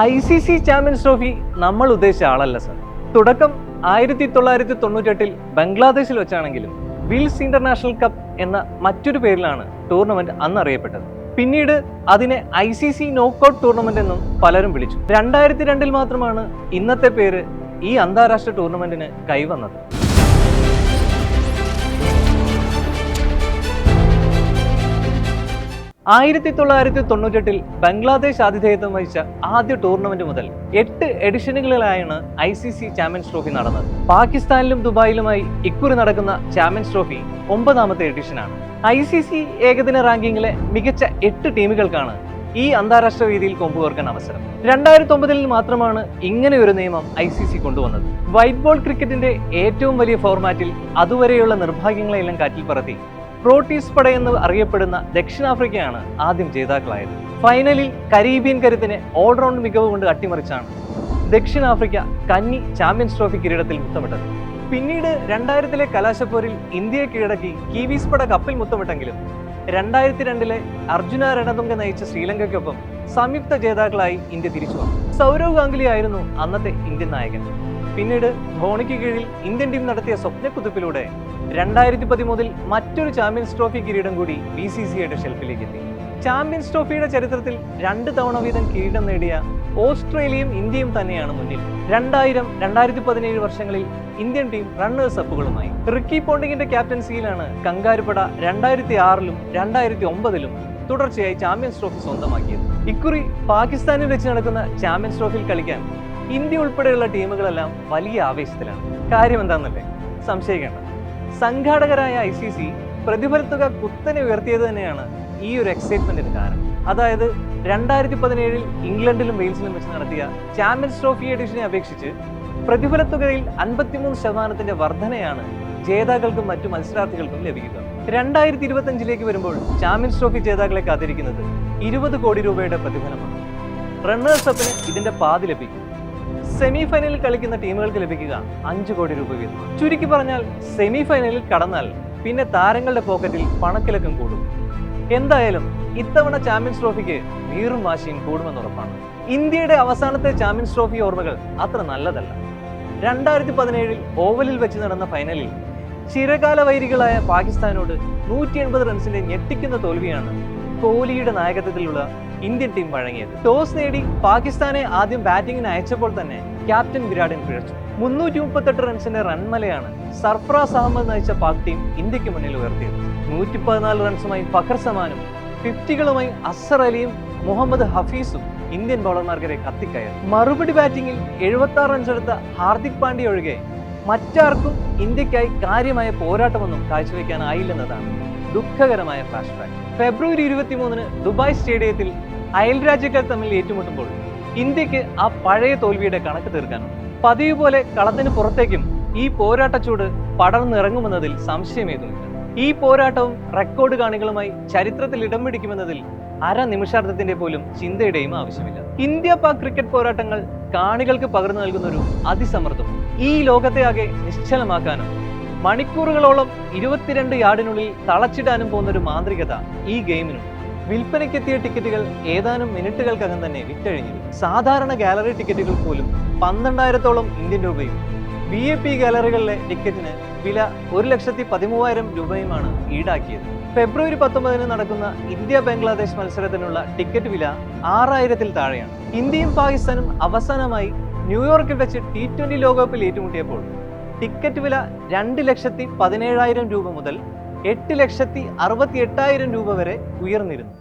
I C C champions trophy നമ്മൾ ഉദ്ദേശിച്ച ആളല്ല സർ തുടക്കം ആയിരത്തി തൊള്ളായിരത്തി തൊണ്ണൂറ്റെട്ടിൽ ബംഗ്ലാദേശിൽ വെച്ചാണെങ്കിലും വിൽസ് ഇന്റർനാഷണൽ കപ്പ് എന്ന മറ്റൊരു പേരിലാണ് ടൂർണമെന്റ് അന്ന് അറിയപ്പെട്ടത് പിന്നീട് അതിനെ I C C knockout tournament എന്നും പലരും വിളിച്ചു. രണ്ടായിരത്തി രണ്ടിൽ മാത്രമാണ് ഇന്നത്തെ പേര് ഈ അന്താരാഷ്ട്ര ടൂർണമെന്റിന് കൈവന്നത്. ആയിരത്തി തൊള്ളായിരത്തി തൊണ്ണൂറ്റെട്ടിൽ ബംഗ്ലാദേശ് ആതിഥേയത്വം വഹിച്ച ആദ്യ ടൂർണമെന്റ് മുതൽ എട്ട് എഡിഷനുകളിലായാണ് I C C champions trophy നടന്നത്. പാകിസ്ഥാനിലും ദുബായിലുമായി ഇക്കുറി നടക്കുന്ന ചാമ്പ്യൻസ് ട്രോഫി ഒമ്പതാമത്തെ എഡിഷനാണ്. ഐ സി സി ഏകദിന റാങ്കിങ്ങിലെ മികച്ച എട്ട് ടീമുകൾക്കാണ് ഈ അന്താരാഷ്ട്ര വേദിയിൽ കൊമ്പുകോർക്കാൻ അവസരം. രണ്ടായിരത്തി ഒമ്പതിൽ മാത്രമാണ് ഇങ്ങനെ ഒരു നിയമം ഐ സി സി കൊണ്ടുവന്നത്. വൈറ്റ് ബോൾ ക്രിക്കറ്റിന്റെ ഏറ്റവും വലിയ ഫോർമാറ്റിൽ അതുവരെയുള്ള നിർഭാഗ്യങ്ങളെല്ലാം കാറ്റിൽ പറത്തി പ്രോട്ടീസ് പട എന്ന് അറിയപ്പെടുന്ന ദക്ഷിണാഫ്രിക്കയാണ് ആദ്യം ജേതാക്കളായത്. ഫൈനലിൽ കരീബിയൻ കരുത്തിനെ ഓൾറൗണ്ട് മികവ് കൊണ്ട് അട്ടിമറിച്ചാണ് ദക്ഷിണാഫ്രിക്ക കന്നി ചാമ്പ്യൻസ് ട്രോഫി കിരീടത്തിൽ മുത്തമിട്ടത്. പിന്നീട് രണ്ടായിരത്തിലെ കലാശപ്പോരിൽ ഇന്ത്യയെ കീഴടക്കി കീവീസ് പട കപ്പിൽ മുത്തമിട്ടെങ്കിലും രണ്ടായിരത്തി രണ്ടിലെ അർജുന രണതുംഗ നയിച്ച ശ്രീലങ്കയ്ക്കൊപ്പം സംയുക്ത ജേതാക്കളായി ഇന്ത്യ തിരിച്ചു വന്നു. സൗരവ് ഗാംഗുലി ആയിരുന്നു അന്നത്തെ ഇന്ത്യൻ നായകൻ. പിന്നീട് ധോണിക്ക് കീഴിൽ ഇന്ത്യൻ ടീം നടത്തിയ സ്വപ്നക്കുതിപ്പിലൂടെ രണ്ടായിരത്തി പതിമൂന്നിൽ മറ്റൊരു ചാമ്പ്യൻസ് ട്രോഫി കിരീടം കൂടി ബി സി സിയുടെ ഷെൽഫിലേക്ക് എത്തി ചാമ്പ്യൻസ് ട്രോഫിയുടെ ചരിത്രത്തിൽ രണ്ട് തവണ വീതം കിരീടം നേടിയ ഓസ്ട്രേലിയയും ഇന്ത്യയും തന്നെയാണ് മുന്നിൽ. രണ്ടായിരം രണ്ടായിരത്തി പതിനേഴ് വർഷങ്ങളിൽ ഇന്ത്യൻ ടീം റണ്ണേഴ്സ് അപ്പുകളുമായി. റിക്കി പോണ്ടിങ്ങിന്റെ ക്യാപ്റ്റൻസിയിലാണ് കങ്കാരുപട രണ്ടായിരത്തി ആറിലും രണ്ടായിരത്തി ഒമ്പതിലും തുടർച്ചയായി ചാമ്പ്യൻസ് ട്രോഫി സ്വന്തമാക്കിയത്. ഇക്കുറി പാകിസ്ഥാനിൽ വെച്ച് നടക്കുന്ന ചാമ്പ്യൻസ് ട്രോഫിയിൽ കളിക്കാൻ ഇന്ത്യ ഉൾപ്പെടെയുള്ള ടീമുകളെല്ലാം വലിയ ആവേശത്തിലാണ്. കാര്യം എന്താണെന്നല്ലേ സംശയിക്കേണ്ട. സംഘാടകരായ ഐ സി സി പ്രതിഫലത്തുക കുത്തനെ ഉയർത്തിയത് തന്നെയാണ് ഈ ഒരു എക്സൈറ്റ്മെന്റിന് കാരണം. അതായത് രണ്ടായിരത്തി പതിനേഴിൽ ഇംഗ്ലണ്ടിലും വെയിൽസിലും വെച്ച് നടത്തിയ ചാമ്പ്യൻസ് ട്രോഫി എഡിഷനെ അപേക്ഷിച്ച് പ്രതിഫലത്തുകയിൽ അൻപത്തിമൂന്ന് ശതമാനത്തിന്റെ വർധനയാണ് ജേതാക്കൾക്കും മറ്റു മത്സരാർത്ഥികൾക്കും ലഭിക്കുക. രണ്ടായിരത്തി ഇരുപത്തി അഞ്ചിലേക്ക് വരുമ്പോൾ ചാമ്പ്യൻസ് ട്രോഫി ജേതാക്കളെ കാത്തിരിക്കുന്നത് ഇരുപത് കോടി രൂപയുടെ പ്രതിഫലമാണ്. റണ്ണേഴ്സ് അപ്പിന് ഇതിന്റെ പാതി ലഭിക്കും. സെമി ഫൈനലിൽ കളിക്കുന്ന ടീമുകൾക്ക് ലഭിക്കുക അഞ്ചു കോടി രൂപ വീതം. ചുരുക്കി പറഞ്ഞാൽ സെമി ഫൈനലിൽ കടന്നാൽ പിന്നെ താരങ്ങളുടെ പോക്കറ്റിൽ പണക്കിലക്കം കൂടും. എന്തായാലും ഇത്തവണ ചാമ്പ്യൻസ് ട്രോഫിക്ക് വീറും വാശിയും കൂടുമെന്ന് ഉറപ്പാണ്. ഇന്ത്യയുടെ അവസാനത്തെ ചാമ്പ്യൻസ് ട്രോഫി ഓർമ്മകൾ അത്ര നല്ലതല്ല. രണ്ടായിരത്തി പതിനേഴിൽ ഓവലിൽ വെച്ച് നടന്ന ഫൈനലിൽ ചിരകാല വൈരികളായ പാകിസ്ഥാനോട് നൂറ്റി എൺപത് റൺസിന്റെ ഞെട്ടിക്കുന്ന തോൽവിയാണ് കോഹ്ലിയുടെ നായകത്വത്തിലുള്ള ഇന്ത്യൻ ടീം വഴങ്ങിയത്. ടോസ് നേടി പാകിസ്ഥാനെ ആദ്യം ബാറ്റിംഗിന് അയച്ചപ്പോൾ തന്നെ ക്യാപ്റ്റൻ വിരാടൻ പിഴച്ചു. മുന്നൂറ്റി മുപ്പത്തെട്ട് റൺസിന്റെ റൺമലയാണ് സർഫ്രാസ് അഹമ്മദ് നയിച്ച പാക് ടീം ഇന്ത്യയ്ക്ക് മുന്നിൽ ഉയർത്തിയത്. നൂറ്റി പതിനാല് റൺസുമായി ഫഖർ സമാനും ഫിഫ്റ്റികളുമായി അസർ അലിയും മുഹമ്മദ് ഹഫീസും ഇന്ത്യൻ ബൗളർമാർക്കെതിരെ കത്തിക്കയർ മറുപടി ബാറ്റിംഗിൽ എഴുപത്തി ആറ് റൺസ് എടുത്ത ഹാർദിക് പാണ്ഡ്യ ഒഴികെ മറ്റാർക്കും ഇന്ത്യക്കായി കാര്യമായ പോരാട്ടമൊന്നും കാഴ്ചവെക്കാനായില്ലെന്നതാണ് ദുഃഖകരമായ ഫ്ലാഷ് ബാക്ക് ഫെബ്രുവരി ഇരുപത്തിമൂന്നിന് ദുബായ് സ്റ്റേഡിയത്തിൽ അയൽ രാജ്യക്കാർ തമ്മിൽ ഏറ്റുമുട്ടുമ്പോൾ ഇന്ത്യയ്ക്ക് ആ പഴയ തോൽവിയുടെ കണക്ക് തീർക്കാനുണ്ട് പതിവ് പോലെ കളത്തിന് പുറത്തേക്കും ഈ പോരാട്ടച്ചൂട് പടർന്നിറങ്ങുമെന്നതിൽ സംശയമേതുമില്ല. ഈ പോരാട്ടവും റെക്കോർഡ് കാണികളുമായി ചരിത്രത്തിൽ ഇടം പിടിക്കുമെന്നതിൽ അര നിമിഷാർത്ഥത്തിന്റെ പോലും ചിന്തയുടെയും ആവശ്യമില്ല. ഇന്ത്യ പാക് ക്രിക്കറ്റ് പോരാട്ടങ്ങൾ കാണികൾക്ക് പകർന്നു നൽകുന്ന ഒരു അതിസമ്മർദ്ദം ഈ ലോകത്തെ ആകെ നിശ്ചലമാക്കാനും മണിക്കൂറുകളോളം ഇരുപത്തിരണ്ട് യാർഡിനുള്ളിൽ തളച്ചിടാനും പോകുന്ന ഒരു മാന്ത്രികത ഈ ഗെയിമിനുണ്ട് വിൽപ്പനയ്ക്കെത്തിയ ടിക്കറ്റുകൾ ഏതാനും മിനിറ്റുകൾക്കകം തന്നെ വിറ്റഴിഞ്ഞിരുന്നു സാധാരണ ഗാലറി ടിക്കറ്റുകൾ പോലും പന്ത്രണ്ടായിരത്തോളം ഇന്ത്യൻ രൂപയും. വി എ പി ഗാലറികളിലെ ടിക്കറ്റിന് വില ഒരു ലക്ഷത്തി പതിമൂവായിരം രൂപയുമാണ് ഈടാക്കിയത്. ഫെബ്രുവരി പത്തൊമ്പതിന് നടക്കുന്ന ഇന്ത്യ ബംഗ്ലാദേശ് മത്സരത്തിനുള്ള ടിക്കറ്റ് വില ആറായിരത്തിൽ താഴെയാണ്. ഇന്ത്യയും പാകിസ്ഥാനും അവസാനമായി ന്യൂയോർക്കിൽ വെച്ച് ടി ട്വന്റി ലോകകപ്പിൽ ഏറ്റുമുട്ടിയപ്പോൾ ടിക്കറ്റ് വില രണ്ട് ലക്ഷത്തി പതിനേഴായിരം രൂപ മുതൽ എട്ട് ലക്ഷത്തി അറുപത്തി എട്ടായിരം രൂപ വരെ ഉയർന്നിരുന്നു.